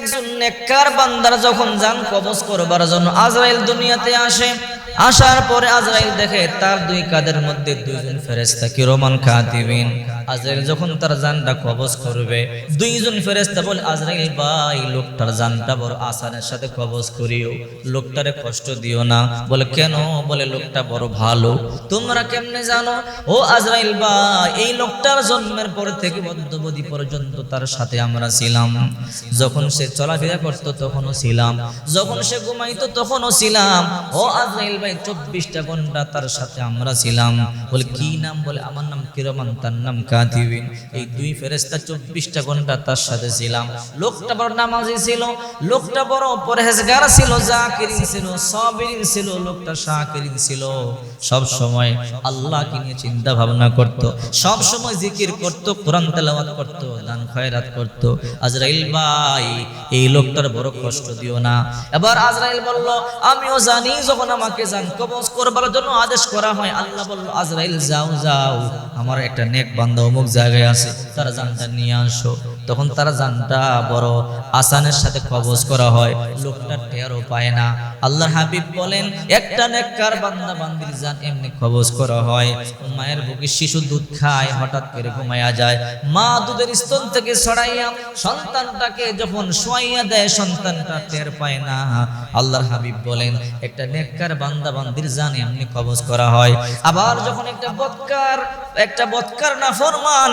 একজন নেককার বান্দার যখন যান কবজ করবার জন্য আজরাইল দুনিয়াতে আসে, আসার পরে আজরাইল দেখে তার দুই কাদের মধ্যে দুইজন ফেরেস্তা কি রোমান কাতিবিন আজরাইল যখন তার জানটা কবজ করবে, দুইজন ফেরেস্তা বলে, আজরাইল ভাই, লোকটার জানটা বড় আসানের সাথে কবজ করিও। লোকটারে কষ্ট দিও না। বলে, কেন? বলে, লোকটা বড় ভালো। তোমরা কেমনে জানো? ও আজরাইল ভাই, এই লোকটার জন্মের পর থেকে মধ্যবধি পর্যন্ত তার সাথে আমরা ছিলাম। যখন সে চলাফেরা করত, তখনও ছিলাম। যখন সে ঘুমাইতো, তখনও ছিলাম। ও আজরাইল ভাই, চব্বিশটা ঘণ্টা তার সাথে আমরা ছিলাম। বলে, কি নাম? বলে, আমার নাম কিরমান, তার নাম কাতিবিন এই দুই ফেরেস্তা চব্বিশটা ঘণ্টা তার সাথে ছিলাম। লোকটা বড় নামাজি ছিল, লোকটা বড় পরহেজগার ছিল, জাকিরিন ছিল, সাবিরিন ছিল, লোকটা শাকিরিন ছিল। সব সময় আল্লাহকে নিয়ে চিন্তা ভাবনা করত, সব সময় জিকির করত, কোরআন করত, দান খয়রাত করত। আজরাইল ভাই, এই লোকটার বড় কষ্ট দিও না। এবার আজরাইল বলল, আমিও জানি, যখন আমাকে জান কবজ করবার জন্য আদেশ করা হয়, আল্লাহ বলল, আজরাইল, যাও যাও, আমার একটা নেক বান্দা অমুক জায়গায় আছে, তারা জানটা নিয়ে আসো। তখন তারা জানটা বড় আসানের সাথে কবজ করা হয়, লোকটা টেরও পায় না। আল্লাহর হাবিব বলেন, একটা নেককার বান্দা বান্দির জান এমনি কবজ করা হয়। মায়ের বুকে শিশু দুধ খায়, হঠাৎ করে ঘুমায়া যায়। মা দুধের স্তন থেকে ছড়াইয়া সন্তানটাকে যখন শোয়াইয়া দেয়, সন্তানটা টের পায় না। আল্লাহর হাবিব বলেন, একটা নেককার বান্দা বান্দির জান এমনি কবজ করা হয়। আবার যখন একটা বৎকার একটা বৎকার না ফরমান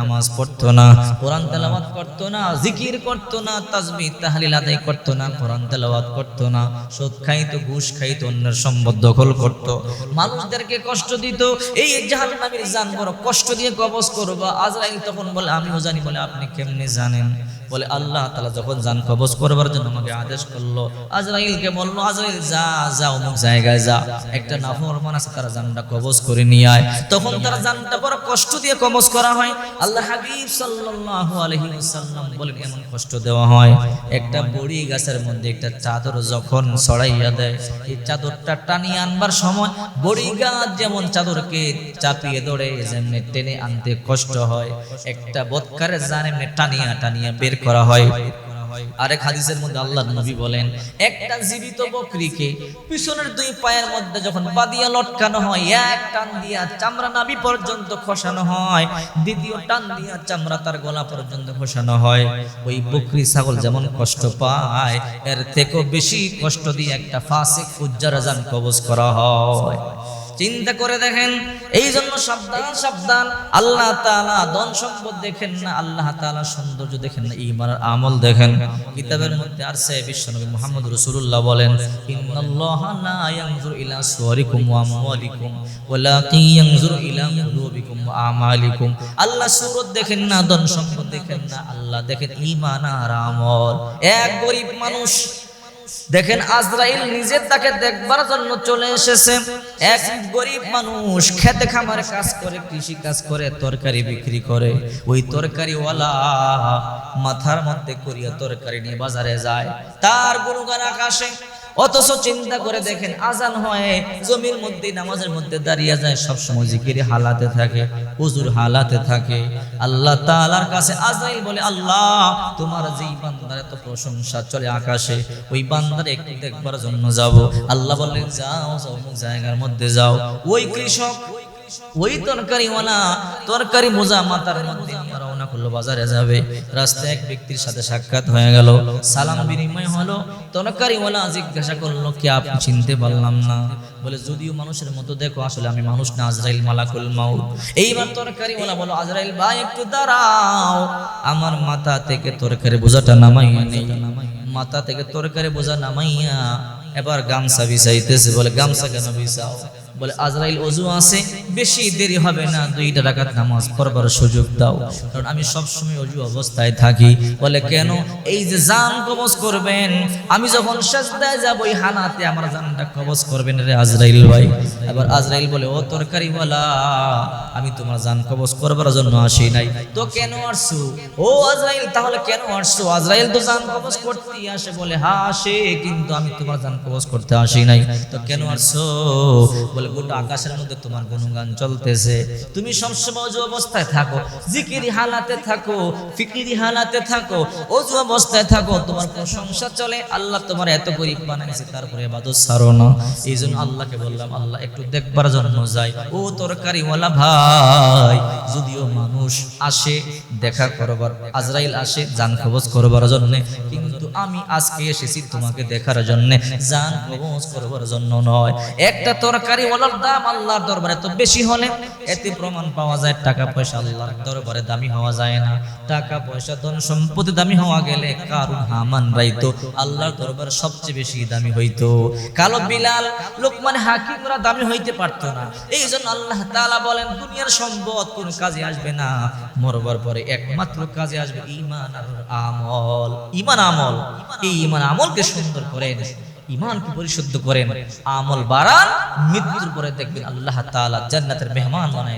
নামাজ পড়তো না, কোরআন তেলাওয়াত করতো না, জিকির করতো না, তাজবি, তাহলিল আদায় করতো না, কোরআন তেলাওয়াত করতো না, সুদ খাইতো, ঘুষ খাইতো, অন্যের সম্পদ দখল করতো। মানুষদেরকে কষ্ট দিত, এই জাহান্নামীর জান বড় কষ্ট দিয়ে কবজ করব, আজরাইল তখন বলে, আমিও জানি বলে, আপনি কেমনে জানেন? বলে, আল্লাহ তালা যখন জান কবজ করবার জন্য আমাকে আদেশ করল, আজরাইলকে বলল, আজরাইল, যা যা, অমুক জায়গায় যা। একটা নাফরমান আছে, তারা জানটা কবজ করে নিয়ে আয়। তখন তারা জানটা বড় কষ্ট দিয়ে কবজ করা হয়। আল্লাহ হাবিব সাল্লাল্লাহু আলাইহি ওয়াসাল্লাম বলেন এমন কষ্ট দেওয়া হয়? একটা বড়ি গাছের মধ্যে একটা চাদর যখন ছড়াইয়া দেয়, এই চাদরটা টানিয়ে আনবার সময় বড়ি গাছ যেমন চাদরকে চাপিয়ে ধরে, যেমনি টেনে আনতে কষ্ট হয়। একটা বৎকারের জান এমনি টানিয়া টানিয়া বের করা হয়। আরেক হাদিসের মধ্যে আল্লাহ নবী বলেন, একটা জীবিত বকরিকে পিছনের দুই পায়ের মধ্যে যখন বাদিয়া লটকানো হয়, এক টান দিয়া চামড়া নাভি পর্যন্ত খসানো হয়, দ্বিতীয় টান দিয়া চামড়া তার গলা পর্যন্ত খসানো হয়। ওই বকরি ছাগল যেমন কষ্ট পায়, এর থেকেও বেশি কষ্ট দিয়ে একটা ফাসিক উজ্জার জান কবজ করা হয়। চিন্তা করে দেখেন এই জন্য সাবধান সাবধান। আল্লাহ তাআলা ধন সম্পদ দেখেন না, আল্লাহ তাআলা সৌন্দর্য দেখেন না ইমানের আমল দেখেন। কিতাবের মধ্যে আর সে বিশ্বনবী মুহাম্মদ রাসূলুল্লাহ বলেন আল্লাহ সুরত দেখেন না, ধন সম্পদ দেখেন না, আল্লাহ দেখেন ঈমান আর আমল। এক গরিব মানুষ দেখেন আজরাইল নিজে তাকে দেখবার জন্য চলে এসেছে। এক গরিব মানুষ খেতে খামারে কাজ করে, কৃষি কাজ করে, তরকারি বিক্রি করে। ওই তরকারিওয়ালা মাথার মধ্যে করিয়া তরকারি নিয়ে বাজারে যায়। তার গুরুগান আকাশে অথচ চিন্তা করে দেখেন, আজান হয়, জমির মধ্যে, নামাজের মধ্যে দাঁড়িয়ে যায় সব সময় জিকিরি হালাতে থাকে, হুজুর হালাতে থাকে। আল্লাহ তাআলার কাছে আজাইল বলে, আল্লাহ, তোমার যেই বান্দার এত প্রশংসা চলে আকাশে, ওই বান্দার একটু দেখবার জন্য যাব। আল্লাহ বললেন, যাও যাও জায়গার মধ্যে যাও। ওই কৃষক, ওই তরকারিওয়ালা, তরকারি মোজা মাথার মধ্যে রওনা করল বাজারে যাবে। রাস্তায় এক ব্যক্তির সাথে সাক্ষাৎ হয়ে গেল। সালাম বিনিময় হলো। তরকারিওয়ালা জিজ্ঞাসা করল, কি আপনি? চিনতে পারলাম না। বলে, যদিও মানুষের মতো দেখো, আসলে আমি মানুষ না, আজরাইল মালাকুল মাউত। এইবার তরকারিওয়ালা বলো আজরাইল ভাই, একটু দাঁড়াও। আমার মাথা থেকে তরকারি বোঝাটা নামাইয়া নেই। মাথা থেকে তরকারি বোঝা নামাইয়া এবার গামছা বিছাইতেছে। বলে, গামছা কেন বিছাও? বলে, আজরাইল অজু আছে, বেশি দেরি হবে না, দুইটা রাকাত নামাজ পড়বার সুযোগ দাও। কারণ আমি সব সময় অজু অবস্থায় থাকি। বলে, কেন? এই যে জান কবজ করবেন, আমি যখন সাজদায় যাব, ওই হানাতে আমার জানটা কবজ করবেন রে আজরাইল ভাই। এবার আজরাইল বলে, ও তরকারি বলা আমি তোমার জান কবজ করবার জন্য আসি নাই। তো কেন আসছো? ও আজরাইল, তাহলে কেন আসছো? আজরাইল তো জান কবজ করতেই আসে। বলে হ্যাঁ আসে, কিন্তু আমি তোমার জান কবজ করতে আসি নাই। তো কেন আসছো? বলে গোটা আকাশের মধ্যে তোমার গুণগান চলতেছে। তুমি সবসময় অজু অবস্থায় থাকো, জিকিরি হালাতে থাকো, ফিকিরি হালাতে থাকো, অজু অবস্থায় থাকো, তোমার প্রশংসা চলে, আল্লাহ তোমার এত গরিব বানাইছে, তারপরে এবাদত ছাড়ো না। এই জন্য আল্লাহকে বললাম, আল্লাহ, একটু দেখবার জন্য যাই। ও তরকারিওয়ালা ভাই, যদিও মানুষ আসে, দেখা করবার, আজরাইল আসে জান কবজ করবার জন্য, কিন্তু আমি আজকে এসেছি তোমাকে দেখার জন্য। জান, কবজ করবার জন্য নয়। একটা তরকারি ওয়ালার দাম আল্লাহর দরবারে, তো বেশি হলে এতে প্রমাণ পাওয়া যায়, টাকা পয়সা আল্লাহর দরবারে দামি হওয়া যায় না। টাকা পয়সা, ধন সম্পত্তি দামি হওয়া গেলে কারুন হামান রাইতো, আল্লাহর দরবারে সবচেয়ে বেশি দামি হইতো। কালো বিলাল, লোকমান হাকিমরা দামি হইতে পারতো না। এই জন্য আল্লাহ তাআলা বলেন, দুনিয়ার সম্পদ কোন কাজে আসবে না। মরবার পরে একমাত্র কাজে আসবে ঈমান আর আমল। ঈমান আমল। এই ইমান আমলকে সুন্দর করেন ইমানকে পরিশুদ্ধ করেন, আমল বাড়ান, মৃত্যুর পরে দেখবেন আল্লাহ তাআলা জান্নাতের মেহমান বানায়